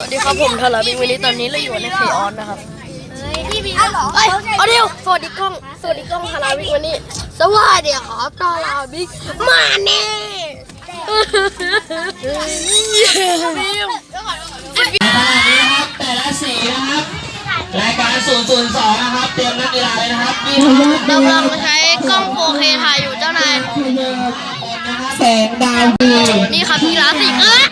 สวัสดีครับผมทาราบิงวินนี่ตอนนี้เราอยู่ในเลีออนนะครับเฮ้ยพี่บีเหอเอ้เอาเดียวสวัสดีกล้องสวัสดีกล้องทาราบิงวันนี้ สวัสดีครับทาราบิงมาเน่แต่ละสีนะครับรายการ 002 นะครับ เตรียมนักกีฬาเลยนะครับมีเรากำลังใช้กล้องโฟเคถ่ายอยู่เจ้านายแสงดาวดีนี่ครับพี่ลาสิเอ้ย